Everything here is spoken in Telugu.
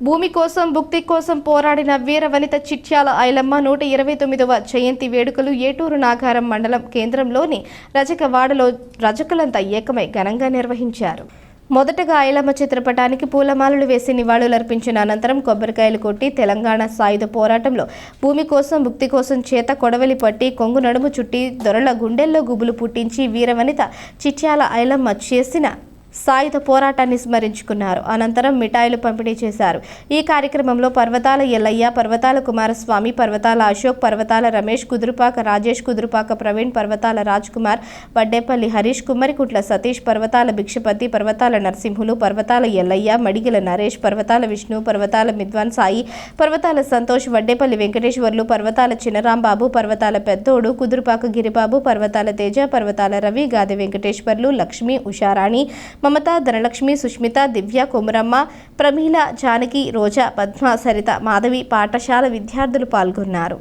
భూమి కోసం భుక్తి కోసం పోరాడిన వీర వనిత చిట్యాల ఐలమ్మ నూట ఇరవై తొమ్మిదవ జయంతి వేడుకలు ఏటూరు నాగారం మండలం కేంద్రంలోని రజకవాడలో రజకులంతా ఏకమై ఘనంగా నిర్వహించారు. మొదటగా ఐలమ్మ చిత్రపటానికి పూలమాలలు వేసి నివాళులర్పించిన అనంతరం కొబ్బరికాయలు కొట్టి తెలంగాణ సాయుధ పోరాటంలో భూమి కోసం భుక్తి కోసం చేత కొడవలి పట్టి కొంగు నడుము చుట్టి దొరల గుండెల్లో గుబులు పుట్టించి వీరవనిత చిట్యాల ఐలమ్మ చేసిన సాయుధ పోరాటాన్ని స్మరించుకున్నారు. అనంతరం మిఠాయిలు పంపిణీ చేశారు. ఈ కార్యక్రమంలో పర్వతాల ఎల్లయ్య పర్వతాల కుమారస్వామి పర్వతాల అశోక్ పర్వతాల రమేష్ కుదురుపాక రాజేష్ కుదురుపాక ప్రవీణ్ పర్వతాల రాజ్ కుమార్ వడ్డేపల్లి హరీష్ కుమ్మరికుట్ల సతీష్ పర్వతాల భిక్షపతి పర్వతాల నరసింహులు పర్వతాల ఎల్లయ్య మడిగిల నరేష్ పర్వతాల విష్ణు పర్వతాల మిద్వాన్ సాయి పర్వతాల సంతోష్ వడ్డేపల్లి వెంకటేశ్వర్లు పర్వతాల చినరాంబాబు పర్వతాల పెద్దోడు కుదురుపాక గిరిబాబు పర్వతాల తేజ పర్వతాల రవి గాది వెంకటేశ్వర్లు లక్ష్మి ఉషారాణి మమత ధనలక్ష్మి సుష్మిత దివ్య కొమురమ్మ ప్రమీల జానకి రోజా పద్మ సరిత మాధవి పాఠశాల విద్యార్థులు పాల్గొన్నారు.